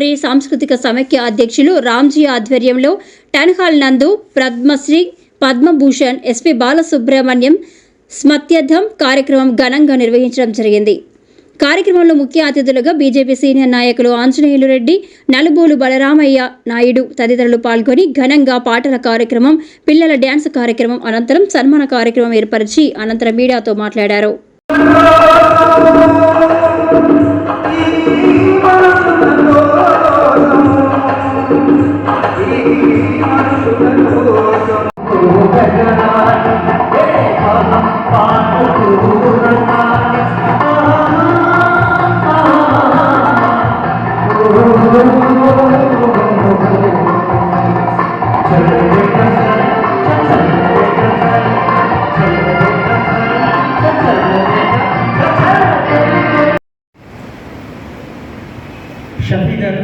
గోరి సాంస్కృతిక సమైక్య అధ్యక్షులు రామ్జీ ఆధ్వర్యంలో టన్హాల్ నందు పద్మశ్రీ పద్మభూషణ్ ఎస్పి బాలసుబ్రహ్మణ్యం స్మత్యర్థం కార్యక్రమం ఘనంగా నిర్వహించడం జరిగింది. కార్యక్రమంలో ముఖ్య అతిథులుగా బీజేపీ సీనియర్ నాయకులు ఆంజనేయులు రెడ్డి నలుబోలు బలరామయ్య నాయుడు తదితరులు పాల్గొని ఘనంగా పాటల కార్యక్రమం పిల్లల డ్యాన్స్ కార్యక్రమం అనంతరం సన్మాన కార్యక్రమం ఏర్పరిచి అనంతరం మీడియాతో మాట్లాడారు. షఫీ గారు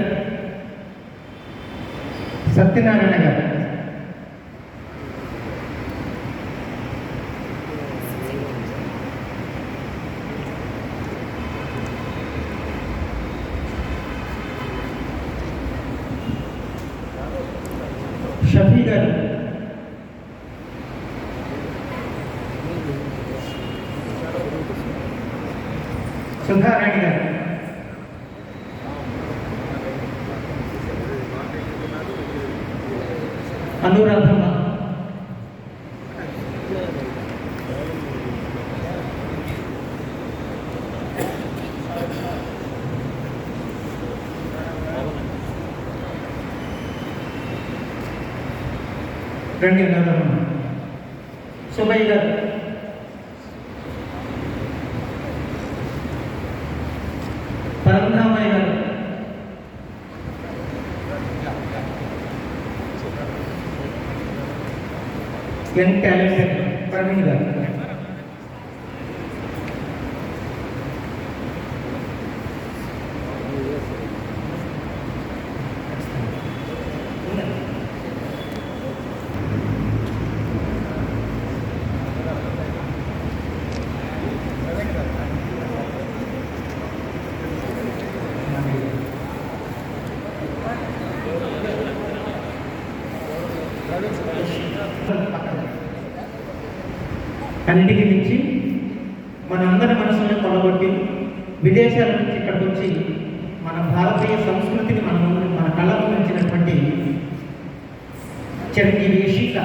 సత్యనారాయణ గారు షఫీ గారు సుధారాణి గారు అనురాధమ్మ రండి అనురాధమ్మ సుబ్బయ్య గారు పరంధామయ్య గారు యంగ్ టాలెంటెడ్ ప్రవీణ్ గారు అన్నిటికీ మించి మనందరి మనసుల్ని కొలగొట్టి విదేశాల నుంచి ఇక్కడికి వచ్చి మన భారతీయ సంస్కృతిని మన మన కళ్ళ ముందు ఉంచినటువంటి చిరంజీవి యశిక.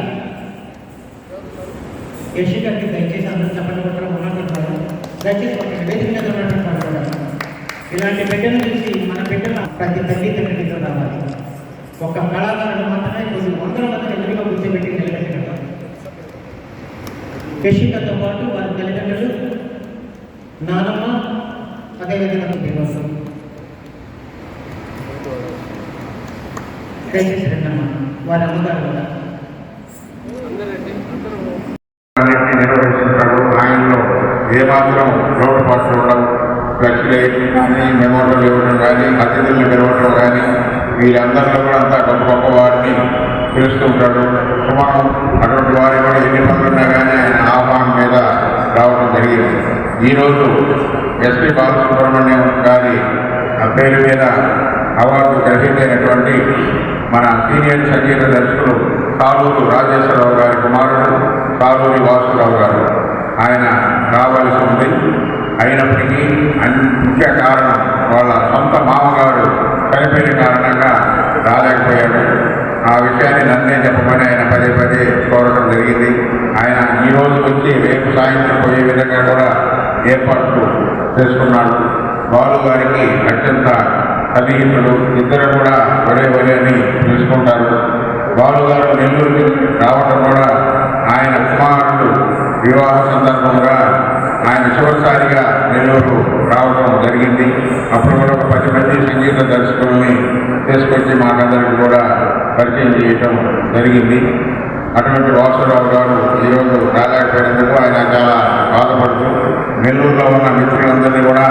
యశికకి దయచేసి అందరూ చెప్పండి కూడా ఉన్నట్టు దయచేసి ఒక వేదిక మీద ఉన్నట్టు ఇలాంటి బిడ్డను చూసి మన బిడ్డల ప్రతి తల్లి తండ్రి రావాలి. ఒక కళాకారుడు మాత్రమే కొన్ని వందల మంది ఎదురుగా కూర్చోబెట్టి నిలబెట్టి యశికతో పాటు వారి తల్లిదండ్రులు నానమ్మ అదేవిధంగా దేవస్వం దయచేసి వారి అమ్మగారు కూడా. అన్నింటినీ నిర్వహిస్తుంటాడు ఆయనలో ఏమాత్రం లోటుపాట్లు ఉండవు ఫ్లెక్స్లైట్ కానీ మెమోరియల్ ఇవ్వడం కానీ అతిథులను పిలవడం కానీ వీరందరిలో కూడా అంతా గొప్ప గొప్ప వారిని పిలుస్తుంటాడు సుమారు అటువంటి వారి కూడా ఎన్ని పనులు ఉన్నా కానీ కూడా రావడం జరిగింది. ఈరోజు ఎస్పి బాలసుబ్రహ్మణ్యం గారి పేరు మీద అవార్డు గ్రహీతైనటువంటి మన సీనియర్ సంగీత దర్శకులు కాలూరు రాజేశ్వరరావు గారి కుమారుడు కాలూరి వాసురావు గారు. ఆయన రావాల్సి ఉంది. అయినప్పటికీ అన్- ముఖ్య కారణం వాళ్ళ సొంత మామగారు చనిపోయిన కారణంగా రాలేకపోయాడు. ఆ విషయాన్ని నన్నే చెప్పమని ఆయన పదే పదే కోరడం జరిగింది. ఆయన ఈ రోజు వచ్చి రేపు సాయంత్రం పోయే విధంగా కూడా ఏర్పాట్లు చేసుకున్నాడు. బాలు గారికి అత్యంత సన్నిహితులు ఇద్దరు కూడా ఒరే ఒరే అని పిలుచుకుంటారు. బాలు గారు నెల్లూరుకి రావడం కూడా ఆయన కుమారుడు. వివాహ సందర్భంగా ఆయన చివరిసారిగా నెల్లూరు రావడం జరిగింది. అప్పుడు కూడా ఒక పది మంది సంగీత దర్శకుల్ని తీసుకొచ్చి మాకందరికి కూడా పరిచయం చేయటం జరిగింది. అటువంటి వాసురావు గారు ఈరోజు రాలేకపోయినందుకు ఆయన చాలా బాధపడుతూ నెల్లూరులో ఉన్న మిత్రులందరినీ కూడా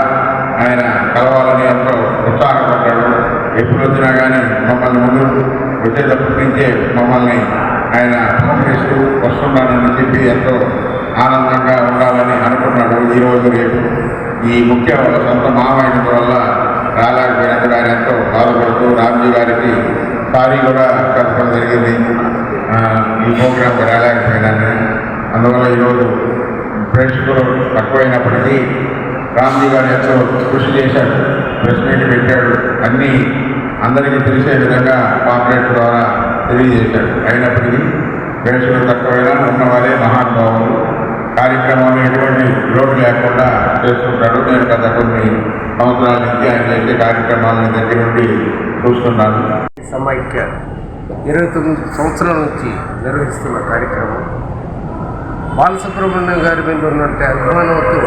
ఆయన కలవాలని ఎంతో ఉత్సాహపడ్డాడు. ఎప్పుడు వచ్చినా కానీ మమ్మల్ని ముందు వచ్చేటప్పటి నుంచే మమ్మల్ని ఆయన పంపిస్తూ వస్తున్నానని చెప్పి ఎంతో ఆనందంగా ఉండాలని అనుకున్నాడు. ఈరోజు రేపు ఈ ముఖ్య సొంత మామైనందు వల్ల రాలేకపోయినందుకు ఆయన ఎంతో బాధపడుతూ రామ్జీ గారికి సారీ కూడా కలపడం జరిగింది. ఈ ప్రోగ్రామ్ రాలేకపోయినాను అందువల్ల ఈరోజు ప్రేక్షకులు తక్కువైనప్పటికీ రామ్జీ గారు ఎంతో కృషి చేశాడు ప్రెస్ మీట్ పెట్టాడు. అన్నీ అందరికీ తెలిసే విధంగా పాంప్లెట్ ద్వారా తెలియజేశాడు. అయినప్పటికీ ప్రేక్షకులు తక్కువైనా ఉన్నవారే మహానుభావులు. కార్యక్రమాలు ఎటువంటి లోటు లేకుండా చేస్తుంటాడు నేను గత కొన్ని సంవత్సరాల నుంచి ఆయన చేసే కార్యక్రమాలను దగ్గర నుండి చూస్తున్నాను. సమైక్య. ఇరవై తొమ్మిది సంవత్సరాల నుంచి నిర్వహిస్తున్న కార్యక్రమం. బాలసుబ్రహ్మణ్యం గారి మీద ఉన్నట్టు అభిమానంతో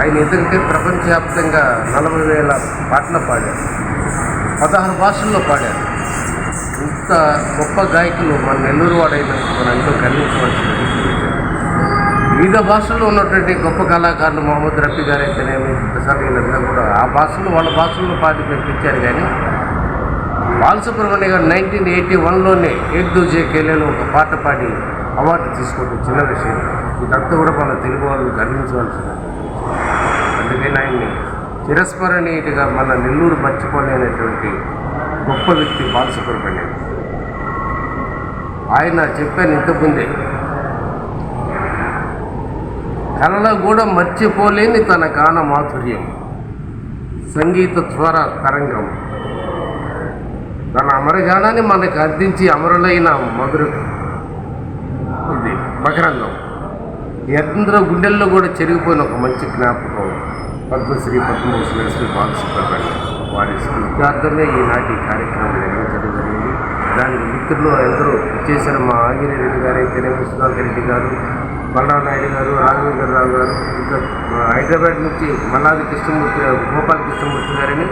ఆయన ఎదుగుతే ప్రపంచవ్యాప్తంగా నలభై వేల పాటలు పాడారు. పదహారు భాషల్లో పాడారు. ఇంత గొప్ప గాయకులు మన నెల్లూరు వాడైనందుకు మనం ఎంతో గర్వించవలసింది వివిధ భాషల్లో ఉన్నటువంటి గొప్ప కళాకారులు మహమ్మద్ రఫీ గారు అయితేనేమి ప్రసాద్ వీళ్ళంతా కూడా ఆ భాషలు వాళ్ళ భాషల్లో పాటి పెట్టించారు కానీ బాలసుబ్రహ్మణ్య గారు నైన్టీన్ ఎయిటీ వన్లోనే ఏక్ దూజే కేలేలో ఒక పాట పాడి అవార్డు తీసుకోవడం చిన్న విషయం. ఇదంతా కూడా మన తెలుగు వాళ్ళు గర్వించవలసింది. అందుకని ఆయన్ని చిరస్మరణీయుడిగా మన నెల్లూరు మర్చిపోలేనటువంటి గొప్ప వ్యక్తి బాలసుబ్రహ్మణ్యం. ఆయన చెప్పాను ఇంతకుముందే. కళలో కూడా మర్చిపోలేని తన గాన మాధుర్యం. సంగీత ద్వారా తరంగం. తన అమరగాణాన్ని మనకు అర్థించి అమరులైన మధుర ఇది మకరంగం ఎందరో గుండెల్లో కూడా చెరిగిపోయిన ఒక మంచి జ్ఞాపకం. పద్మశ్రీ పద్మభూషణ శ్రీ బాలసుబ్రహ్మణ్యం వారి స్మృత్యార్థమే ఈనాటి కార్యక్రమం నిర్వహించడం జరిగింది. దానికి మిత్రులు ఎందరో చేసిన మా ఆంజనేయ రెడ్డి గారు అయితేనేమి సుధాకర్ రెడ్డి గారు బలరావు నాయుడు గారు రాఘవేంద్రరావు గారు ఇంకా హైదరాబాద్ నుంచి మల్లాది కృష్ణమూర్తి గారు గోపాల్ కృష్ణమూర్తి గారిని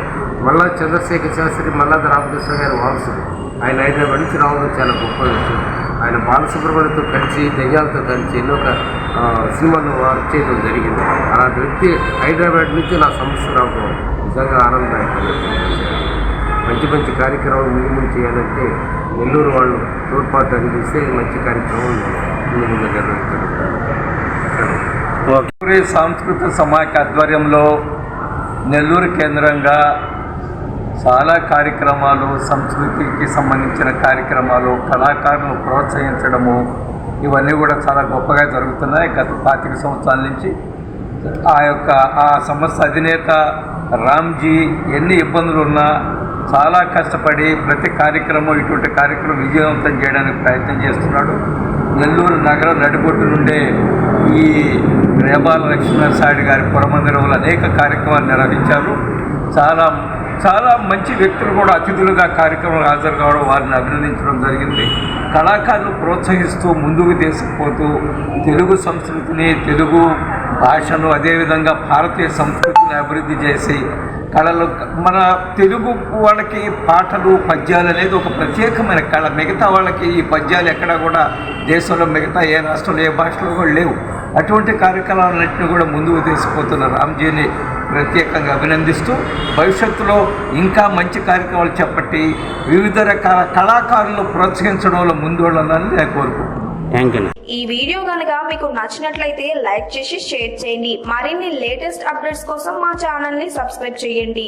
మళ్ళా చంద్రశేఖర్ శాస్త్రి మల్లాది రామకృష్ణ గారి వారసుడు. ఆయన హైదరాబాద్ నుంచి రావడం చాలా గొప్ప విషయం. ఆయన బాలసుబ్రహ్మణ్యంతో కలిసి దయ్యాలతో కలిసి ఎన్నో ఒక, సినిమాలు వర్క్ చేయడం జరిగింది. అలాంటి వ్యక్తి హైదరాబాద్ నుంచి నా సంస్థ రావడం నిజంగా ఆనందదాయకమైన మంచి మంచి కార్యక్రమాలు ముందు ముందు చేయాలంటే నెల్లూరు వాళ్ళు తోడ్పాటు అందిస్తే మంచి కార్యక్రమం ముందు ముందు నిర్వహించడం సాంస్కృతిక సమాఖ్య ఆధ్వర్యంలో నెల్లూరు కేంద్రంగా చాలా కార్యక్రమాలు సంస్కృతికి సంబంధించిన కార్యక్రమాలు కళాకారులను ప్రోత్సహించడము ఇవన్నీ కూడా చాలా గొప్పగా జరుగుతున్నాయి గత పాతిక సంవత్సరాల నుంచి. ఆ యొక్క ఆ సంస్థ అధినేత రామ్జీ ఎన్ని ఇబ్బందులు ఉన్నా చాలా కష్టపడి ప్రతి కార్యక్రమం ఇటువంటి కార్యక్రమం విజయవంతం చేయడానికి ప్రయత్నం చేస్తున్నాడు. నెల్లూరు నగరం నడిబొట్టు నుండే ఈ రేబాల సాయుడు గారి పురమందిరంలో అనేక కార్యక్రమాలు నిర్వహించారు. చాలా చాలా మంచి వ్యక్తులు కూడా అతిథులుగా కార్యక్రమం హాజరు కావడం వారిని అభినందించడం జరిగింది. కళాకారులు ప్రోత్సహిస్తూ ముందుకు తీసుకుపోతూ తెలుగు సంస్కృతిని తెలుగు భాషను అదేవిధంగా భారతీయ సంస్కృతిని అభివృద్ధి చేసి కళలు మన తెలుగు వాళ్ళకి పాటలు పద్యాలు అనేది ఒక ప్రత్యేకమైన కళ. మిగతా వాళ్ళకి ఈ పద్యాలు ఎక్కడ కూడా దేశంలో మిగతా ఏ రాష్ట్రంలో ఏ భాషలో కూడా లేవు. అటువంటి కార్యక్రమాలన్నింటినీ కూడా ముందుకు తీసుకుపోతున్నారు రామ్జీని ప్రత్యేకంగా అభినందిస్తూ భవిష్యత్తులో ఇంకా మంచి కార్యక్రమాలు చేపట్టి వివిధ రకాల కళాకారులను ప్రోత్సహించడంలో ముందు వెళ్ళాలని నేను కోరుకుంటున్నాను. ఈ వీడియో కనుక మీకు నచ్చినట్లయితే లైక్ చేసి షేర్ చేయండి. మరిన్ని లేటెస్ట్ అప్డేట్స్ కోసం మా ఛానల్ని సబ్స్క్రైబ్ చేయండి.